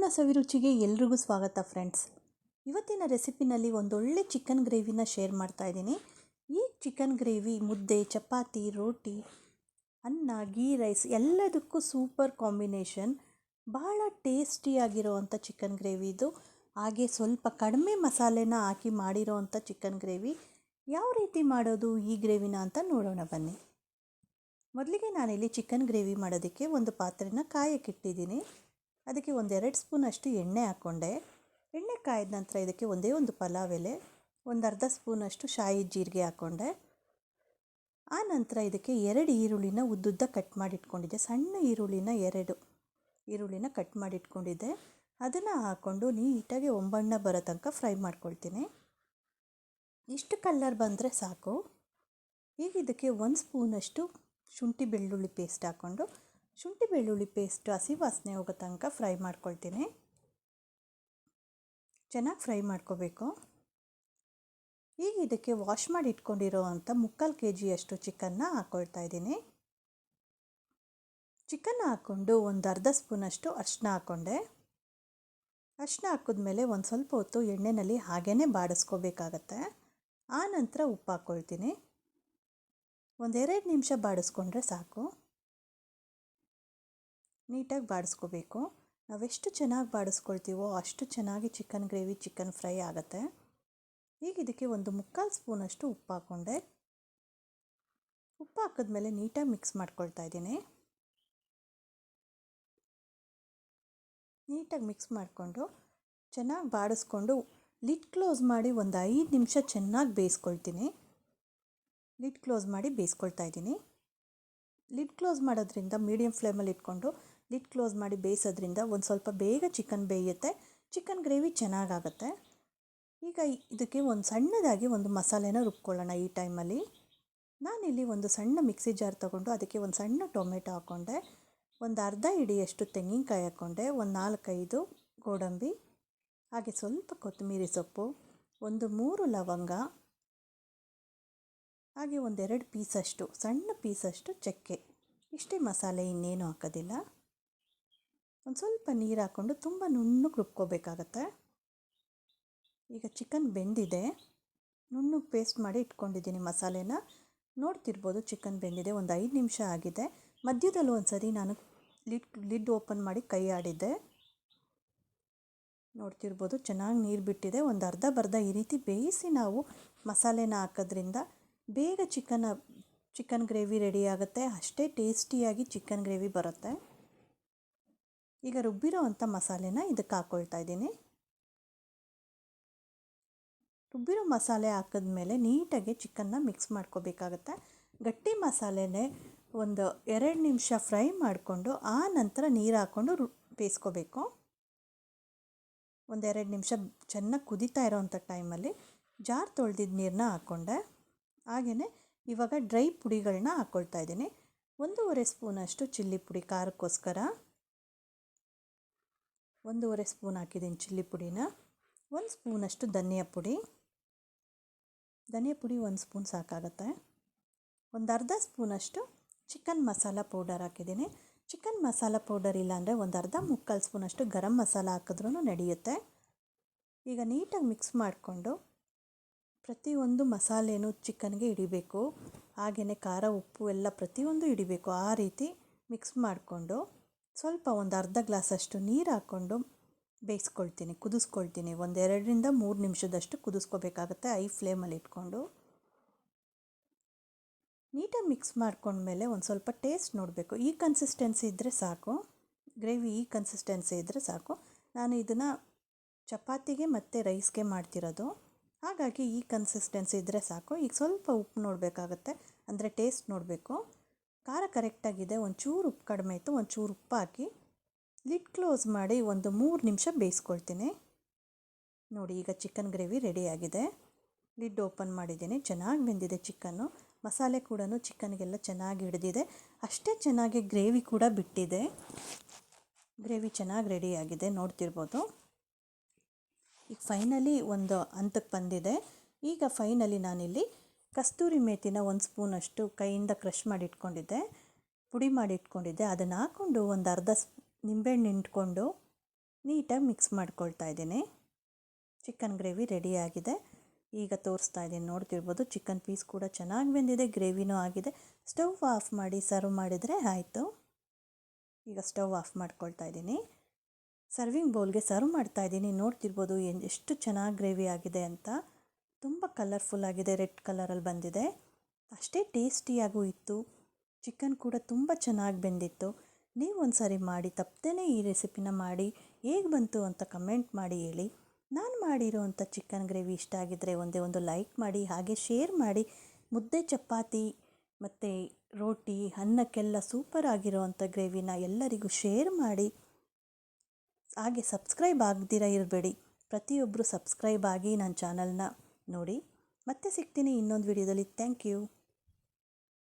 ಅನ್ನಪೂರ್ಣ ಸವಿರುಚಿಗೆ ಎಲ್ರಿಗೂ ಸ್ವಾಗತ ಫ್ರೆಂಡ್ಸ್. ಇವತ್ತಿನ ರೆಸಿಪಿನಲ್ಲಿ ಒಂದೊಳ್ಳೆ ಚಿಕನ್ ಗ್ರೇವಿನ ಶೇರ್ ಮಾಡ್ತಾ ಇದ್ದೀನಿ. ಈ ಚಿಕನ್ ಗ್ರೇವಿ, ಮುದ್ದೆ, ಚಪಾತಿ, ರೋಟಿ, ಅನ್ನ, ಗೀ, ರೈಸ್ ಎಲ್ಲದಕ್ಕೂ ಸೂಪರ್ ಕಾಂಬಿನೇಷನ್. ಬಹಳ ಟೇಸ್ಟಿಯಾಗಿರೋವಂಥ ಚಿಕನ್ ಗ್ರೇವಿ ಇದು. ಹಾಗೆ ಸ್ವಲ್ಪ ಕಡಿಮೆ ಮಸಾಲೆನ ಹಾಕಿ ಮಾಡಿರೋವಂಥ ಚಿಕನ್ ಗ್ರೇವಿ. ಯಾವ ರೀತಿ ಮಾಡೋದು ಈ ಗ್ರೇವಿನ ಅಂತ ನೋಡೋಣ ಬನ್ನಿ. ಮೊದಲಿಗೆ ನಾನಿಲ್ಲಿ ಚಿಕನ್ ಗ್ರೇವಿ ಮಾಡೋದಕ್ಕೆ ಒಂದು ಪಾತ್ರೆನ ಕಾಯಕ್ಕಿಟ್ಟಿದ್ದೀನಿ ಅದಕ್ಕೆ ಒಂದೆರಡು ಸ್ಪೂನ್ ಅಷ್ಟು ಎಣ್ಣೆ ಹಾಕ್ಕೊಂಡೆ. ಎಣ್ಣೆ ಕಾಯ್ದ ನಂತರ ಇದಕ್ಕೆ ಒಂದೇ ಒಂದು ಪಲಾವ್ ಎಲೆ, ಒಂದು ಅರ್ಧ ಸ್ಪೂನಷ್ಟು ಶಾಯಿ ಜೀರಿಗೆ ಹಾಕ್ಕೊಂಡೆ. ಆ ನಂತರ ಇದಕ್ಕೆ ಎರಡು ಈರುಳ್ಳಿನ ಉದ್ದುದ್ದ ಕಟ್ ಮಾಡಿಟ್ಕೊಂಡಿದ್ದೆ. ಸಣ್ಣ ಈರುಳ್ಳಿನ ಎರಡು ಈರುಳ್ಳಿನ ಕಟ್ ಮಾಡಿಟ್ಕೊಂಡಿದ್ದೆ. ಅದನ್ನು ಹಾಕ್ಕೊಂಡು ನೀಟಾಗಿ ಒಂಬಣ್ಣ ಬರೋ ತನಕ ಫ್ರೈ ಮಾಡ್ಕೊಳ್ತೀನಿ. ಇಷ್ಟು ಕಲ್ಲರ್ ಬಂದರೆ ಸಾಕು. ಈಗ ಇದಕ್ಕೆ ಒಂದು ಸ್ಪೂನಷ್ಟು ಶುಂಠಿ ಬೆಳ್ಳುಳ್ಳಿ ಪೇಸ್ಟ್ ಹಾಕ್ಕೊಂಡು ಶುಂಠಿ ಬೆಳ್ಳುಳ್ಳಿ ಪೇಸ್ಟ್ ಹಸಿ ವಾಸನೆ ಹೋಗೋ ತನಕ ಫ್ರೈ ಮಾಡ್ಕೊಳ್ತೀನಿ. ಚೆನ್ನಾಗಿ ಫ್ರೈ ಮಾಡ್ಕೋಬೇಕು. ಈಗ ಇದಕ್ಕೆ ವಾಶ್ ಮಾಡಿ ಇಟ್ಕೊಂಡಿರೋ ಅಂಥ ಮುಕ್ಕಾಲು ಕೆ ಜಿಯಷ್ಟು ಚಿಕನ್ನ ಹಾಕ್ಕೊಳ್ತಾ ಇದ್ದೀನಿ. ಚಿಕನ್ ಹಾಕ್ಕೊಂಡು ಒಂದು ಅರ್ಧ ಸ್ಪೂನಷ್ಟು ಅರಿಶಿನ ಹಾಕ್ಕೊಂಡೆ. ಅರಿಶಿನ ಹಾಕಿದ್ಮೇಲೆ ಒಂದು ಸ್ವಲ್ಪ ಹೊತ್ತು ಎಣ್ಣೆಯಲ್ಲಿ ಹಾಗೇ ಬಾಡಿಸ್ಕೋಬೇಕಾಗತ್ತೆ. ಆ ನಂತರ ಉಪ್ಪು ಹಾಕ್ಕೊಳ್ತೀನಿ ಒಂದೆರಡು ನಿಮಿಷ ಬಾಡಿಸ್ಕೊಂಡ್ರೆ ಸಾಕು. ನೀಟಾಗಿ ಬಾಡಿಸ್ಕೋಬೇಕು. ನಾವೆಷ್ಟು ಚೆನ್ನಾಗಿ ಬಾಡಿಸ್ಕೊಳ್ತೀವೋ ಅಷ್ಟು ಚೆನ್ನಾಗಿ ಚಿಕನ್ ಗ್ರೇವಿ, ಚಿಕನ್ ಫ್ರೈ ಆಗುತ್ತೆ. ಈಗ ಇದಕ್ಕೆ ಒಂದು ಮುಕ್ಕಾಲು ಸ್ಪೂನಷ್ಟು ಉಪ್ಪು ಹಾಕ್ಕೊಂಡೆ ಉಪ್ಪು ಹಾಕಿದ್ಮೇಲೆ ನೀಟಾಗಿ ಮಿಕ್ಸ್ ಮಾಡ್ಕೊಳ್ತಾ ಇದ್ದೀನಿ. ನೀಟಾಗಿ ಮಿಕ್ಸ್ ಮಾಡಿಕೊಂಡು ಚೆನ್ನಾಗಿ ಬಾಡಿಸ್ಕೊಂಡು ಲಿಡ್ ಕ್ಲೋಸ್ ಮಾಡಿ ಒಂದು ಐದು ನಿಮಿಷ ಚೆನ್ನಾಗಿ ಬೇಯಿಸ್ಕೊಳ್ತೀನಿ. ಲಿಡ್ ಕ್ಲೋಸ್ ಮಾಡಿ ಬೇಯಿಸ್ಕೊಳ್ತಾ ಇದ್ದೀನಿ. ಲಿಡ್ ಕ್ಲೋಸ್ ಮಾಡೋದ್ರಿಂದ ಮೀಡಿಯಮ್ ಫ್ಲೇಮಲ್ಲಿ ಇಟ್ಕೊಂಡು ಲಿಡ್ ಕ್ಲೋಸ್ ಮಾಡಿ ಬೇಯಿಸೋದ್ರಿಂದ ಒಂದು ಸ್ವಲ್ಪ ಬೇಗ ಚಿಕನ್ ಬೇಯುತ್ತೆ. ಚಿಕನ್ ಗ್ರೇವಿ ಚೆನ್ನಾಗಾಗತ್ತೆ. ಈಗ ಇದಕ್ಕೆ ಒಂದು ಸಣ್ಣದಾಗಿ ಒಂದು ಮಸಾಲೆನ ರುಬ್ಕೊಳ್ಳೋಣ ಈ ಟೈಮಲ್ಲಿ ನಾನಿಲ್ಲಿ ಒಂದು ಸಣ್ಣ ಮಿಕ್ಸಿ ಜಾರ್ ತೊಗೊಂಡು ಅದಕ್ಕೆ ಒಂದು ಸಣ್ಣ ಟೊಮೆಟೊ ಹಾಕ್ಕೊಂಡೆ. ಒಂದು ಅರ್ಧ ಹಿಡಿಯಷ್ಟು ತೆಂಗಿನಕಾಯಿ ಹಾಕ್ಕೊಂಡೆ. ಒಂದು ನಾಲ್ಕೈದು ಗೋಡಂಬಿ. ಹಾಗೆ ಸ್ವಲ್ಪ ಕೊತ್ತಂಬರಿ ಸೊಪ್ಪು. ಒಂದು ಮೂರು ಲವಂಗ. ಹಾಗೆ ಒಂದೆರಡು ಪೀಸಷ್ಟು, ಸಣ್ಣ ಪೀಸಷ್ಟು ಚಕ್ಕೆ. ಇಷ್ಟೇ ಮಸಾಲೆ ಇನ್ನೇನು ಹಾಕೋದಿಲ್ಲ. ಒಂದು ಸ್ವಲ್ಪ ನೀರು ಹಾಕ್ಕೊಂಡು ತುಂಬ ನುಣ್ಣಗೆ ರುಬ್ಕೋಬೇಕಾಗತ್ತೆ. ಈಗ ಚಿಕನ್ ಬೆಂದಿದೆ. ನುಣ್ಣಗೆ ಪೇಸ್ಟ್ ಮಾಡಿ ಇಟ್ಕೊಂಡಿದ್ದೀನಿ ಮಸಾಲೆನ. ನೋಡ್ತಿರ್ಬೋದು ಚಿಕನ್ ಬೆಂದಿದೆ, ಒಂದು ಐದು ನಿಮಿಷ ಆಗಿದೆ. ಮಧ್ಯದಲ್ಲಿ ಒಂದು ಸರಿ ನಾನು ಲಿಡ್ ಲಿಡ್ ಓಪನ್ ಮಾಡಿ ಕೈ ಆಡಿದ್ದೆ. ನೋಡ್ತಿರ್ಬೋದು ಚೆನ್ನಾಗಿ ನೀರು ಬಿಟ್ಟಿದೆ. ಒಂದು ಅರ್ಧ ಬರ್ಧ ಈ ರೀತಿ ಬೇಯಿಸಿ ನಾವು ಮಸಾಲೆನ ಹಾಕೋದ್ರಿಂದ ಬೇಗ ಚಿಕನ್ ಚಿಕನ್ ಗ್ರೇವಿ ರೆಡಿ ಆಗುತ್ತೆ. ಅಷ್ಟೇ ಟೇಸ್ಟಿಯಾಗಿ ಚಿಕನ್ ಗ್ರೇವಿ ಬರುತ್ತೆ. ಈಗ ರುಬ್ಬಿರೋ ಅಂಥ ಮಸಾಲೆನ ಇದಕ್ಕೆ ಹಾಕ್ಕೊಳ್ತಾ ಇದ್ದೀನಿ. ರುಬ್ಬಿರೋ ಮಸಾಲೆ ಹಾಕಿದ್ಮೇಲೆ ನೀಟಾಗಿ ಚಿಕನ್ನ ಮಿಕ್ಸ್ ಮಾಡ್ಕೋಬೇಕಾಗತ್ತೆ. ಗಟ್ಟಿ ಮಸಾಲೆನೇ ಒಂದು ಎರಡು ನಿಮಿಷ ಫ್ರೈ ಮಾಡಿಕೊಂಡು ಆ ನಂತರ ನೀರು ಹಾಕ್ಕೊಂಡು ರು ಬೇಯಿಸ್ಕೋಬೇಕು. ಒಂದೆರಡು ನಿಮಿಷ ಚೆನ್ನಾಗಿ ಕುದೀತಾ ಇರೋವಂಥ ಟೈಮಲ್ಲಿ ಜಾರ್ ತೊಳೆದಿದ್ದ ನೀರನ್ನ ಹಾಕ್ಕೊಂಡೆ. ಹಾಗೆಯೇ ಇವಾಗ ಡ್ರೈ ಪುಡಿಗಳನ್ನ ಹಾಕ್ಕೊಳ್ತಾ ಇದ್ದೀನಿ. ಒಂದೂವರೆ ಸ್ಪೂನಷ್ಟು ಚಿಲ್ಲಿ ಪುಡಿ, ಖಾರಕ್ಕೋಸ್ಕರ. ಒಂದೂವರೆ ಸ್ಪೂನ್ ಹಾಕಿದ್ದೀನಿ ಚಿಲ್ಲಿ ಪುಡಿನ. ಒಂದು ಸ್ಪೂನಷ್ಟು ಧನಿಯಾ ಪುಡಿ. ಧನಿಯಾ ಪುಡಿ ಒಂದು ಸ್ಪೂನ್ ಸಾಕಾಗುತ್ತೆ. ಒಂದು ಅರ್ಧ ಸ್ಪೂನಷ್ಟು ಚಿಕನ್ ಮಸಾಲ ಪೌಡರ್ ಹಾಕಿದ್ದೀನಿ. ಚಿಕನ್ ಮಸಾಲ ಪೌಡರ್ ಇಲ್ಲಾಂದರೆ ಒಂದು ಅರ್ಧ ಮುಕ್ಕಾಲು ಸ್ಪೂನಷ್ಟು ಗರಂ ಮಸಾಲ ಹಾಕಿದ್ರೂ ನಡೆಯುತ್ತೆ. ಈಗ ನೀಟಾಗಿ ಮಿಕ್ಸ್ ಮಾಡಿಕೊಂಡು ಪ್ರತಿಯೊಂದು ಮಸಾಲೆನೂ ಚಿಕನ್ಗೆ ಹಿಡಿಬೇಕು. ಹಾಗೆಯೇ ಖಾರ, ಉಪ್ಪು ಎಲ್ಲ ಪ್ರತಿಯೊಂದು ಹಿಡಿಬೇಕು. ಆ ರೀತಿ ಮಿಕ್ಸ್ ಮಾಡಿಕೊಂಡು ಸ್ವಲ್ಪ ಒಂದು ಅರ್ಧ ಗ್ಲಾಸಷ್ಟು ನೀರು ಹಾಕ್ಕೊಂಡು ಬೇಯಿಸ್ಕೊಳ್ತೀನಿ, ಕುದಿಸ್ಕೊಳ್ತೀನಿ. ಒಂದೆರಡರಿಂದ ಮೂರು ನಿಮಿಷದಷ್ಟು ಕುದಿಸ್ಕೋಬೇಕಾಗತ್ತೆ ಐ ಫ್ಲೇಮಲ್ಲಿ ಇಟ್ಕೊಂಡು. ನೀಟಾಗಿ ಮಿಕ್ಸ್ ಮಾಡ್ಕೊಂಡ್ಮೇಲೆ ಒಂದು ಸ್ವಲ್ಪ ಟೇಸ್ಟ್ ನೋಡಬೇಕು. ಈ ಕನ್ಸಿಸ್ಟೆನ್ಸಿ ಇದ್ದರೆ ಸಾಕು. ಗ್ರೇವಿ ಈ ಕನ್ಸಿಸ್ಟೆನ್ಸಿ ಇದ್ದರೆ ಸಾಕು. ನಾನು ಇದನ್ನು ಚಪಾತಿಗೆ ಮತ್ತು ರೈಸ್ಗೆ ಮಾಡ್ತಿರೋದು. ಹಾಗಾಗಿ ಈ ಕನ್ಸಿಸ್ಟೆನ್ಸಿ ಇದ್ದರೆ ಸಾಕು. ಈಗ ಸ್ವಲ್ಪ ಉಪ್ಪು ನೋಡಬೇಕಾಗತ್ತೆ. ಅಂದರೆ ಟೇಸ್ಟ್ ನೋಡಬೇಕು. ಖಾರ ಕರೆಕ್ಟಾಗಿದೆ ಒಂಚೂರು ಉಪ್ಪು ಕಡಿಮೆ ಇತ್ತು ಒಂಚೂರು ಉಪ್ಪು ಹಾಕಿ ಲಿಡ್ ಕ್ಲೋಸ್ ಮಾಡಿ ಒಂದು ಮೂರು ನಿಮಿಷ ಬೇಯಿಸ್ಕೊಳ್ತೀನಿ. ನೋಡಿ, ಈಗ ಚಿಕನ್ ಗ್ರೇವಿ ರೆಡಿಯಾಗಿದೆ ಲಿಡ್ ಓಪನ್ ಮಾಡಿದ್ದೀನಿ. ಚೆನ್ನಾಗಿ ಬೆಂದಿದೆ ಚಿಕನ್ನು ಮಸಾಲೆ ಕೂಡ ಚಿಕನ್ಗೆಲ್ಲ ಚೆನ್ನಾಗಿ ಹಿಡಿದಿದೆ. ಅಷ್ಟೇ ಚೆನ್ನಾಗಿ ಗ್ರೇವಿ ಕೂಡ ಬಿಟ್ಟಿದೆ. ಗ್ರೇವಿ ಚೆನ್ನಾಗಿ ರೆಡಿಯಾಗಿದೆ ನೋಡ್ತಿರ್ಬೋದು. ಈಗ ಫೈನಲಿ ಒಂದು ಹಂತಕ್ಕೆ ಬಂದಿದೆ. ಈಗ ಫೈನಲಿ ನಾನಿಲ್ಲಿ ಕಸ್ತೂರಿ ಮೇಥಿನ ಒಂದು ಸ್ಪೂನಷ್ಟು ಕೈಯಿಂದ ಕ್ರಷ್ ಮಾಡಿ ಇಟ್ಕೊಂಡಿದ್ದೆ ಪುಡಿ ಮಾಡಿ ಇಟ್ಕೊಂಡಿದ್ದೆ ಅದನ್ನು ಹಾಕ್ಕೊಂಡು ಒಂದು ಅರ್ಧ ಸ್ ನಿಂಬೆಹಣ್ಣು ಹಿಂಡ್ಕೊಂಡು ನೀಟಾಗಿ ಮಿಕ್ಸ್ ಮಾಡ್ಕೊಳ್ತಾ ಇದ್ದೀನಿ. ಚಿಕನ್ ಗ್ರೇವಿ ರೆಡಿಯಾಗಿದೆ ಈಗ ತೋರಿಸ್ತಾ ಇದ್ದೀನಿ. ನೋಡ್ತಿರ್ಬೋದು ಚಿಕನ್ ಪೀಸ್ ಕೂಡ ಚೆನ್ನಾಗಿ ಬೆಂದಿದೆ. ಗ್ರೇವಿನೂ ಆಗಿದೆ. ಸ್ಟವ್ ಆಫ್ ಮಾಡಿ ಸರ್ವ್ ಮಾಡಿದರೆ ಆಯಿತು. ಈಗ ಸ್ಟವ್ ಆಫ್ ಮಾಡ್ಕೊಳ್ತಾ ಇದ್ದೀನಿ. ಸರ್ವಿಂಗ್ ಬೌಲ್ಗೆ ಸರ್ವ್ ಮಾಡ್ತಾ ಇದ್ದೀನಿ. ನೋಡ್ತಿರ್ಬೋದು ಎಷ್ಟು ಚೆನ್ನಾಗಿ ಗ್ರೇವಿ ಆಗಿದೆ ಅಂತ. ತುಂಬ ಕಲರ್ಫುಲ್ ಆಗಿದೆ ರೆಡ್ ಕಲರಲ್ಲಿ ಬಂದಿದೆ. ಅಷ್ಟೇ ಟೇಸ್ಟಿಯಾಗೂ ಇತ್ತು. ಚಿಕನ್ ಕೂಡ ತುಂಬ ಚೆನ್ನಾಗಿ ಬೆಂದಿತ್ತು. ನೀವು ಒಂದು ಸಾರಿ ಮಾಡಿ ತಪ್ಪದೇ ಈ ರೆಸಿಪಿನ ಮಾಡಿ. ಹೇಗೆ ಬಂತು ಅಂತ ಕಮೆಂಟ್ ಮಾಡಿ ಹೇಳಿ. ನಾನು ಮಾಡಿರೋ ಅಂಥ ಚಿಕನ್ ಗ್ರೇವಿ ಇಷ್ಟ ಆಗಿದ್ದರೆ ಒಂದೇ ಒಂದು ಲೈಕ್ ಮಾಡಿ, ಹಾಗೆ ಶೇರ್ ಮಾಡಿ. ಮುದ್ದೆ, ಚಪಾತಿ ಮತ್ತು ರೋಟಿ, ಅನ್ನಕ್ಕೆಲ್ಲ ಸೂಪರ್ ಆಗಿರೋ ಅಂಥ ಗ್ರೇವಿನ ಎಲ್ಲರಿಗೂ ಶೇರ್ ಮಾಡಿ. ಹಾಗೆ ಸಬ್ಸ್ಕ್ರೈಬ್ ಆಗದಿರ ಇರಬೇಡಿ. ಪ್ರತಿಯೊಬ್ಬರು ಸಬ್ಸ್ಕ್ರೈಬ್ ಆಗಿ ನನ್ನ ಚಾನಲ್ನ ನೋಡಿ ಮತ್ತೆ ಸಿಗ್ತೀನಿ ಇನ್ನೊಂದು ವಿಡಿಯೋದಲ್ಲಿ. Thank you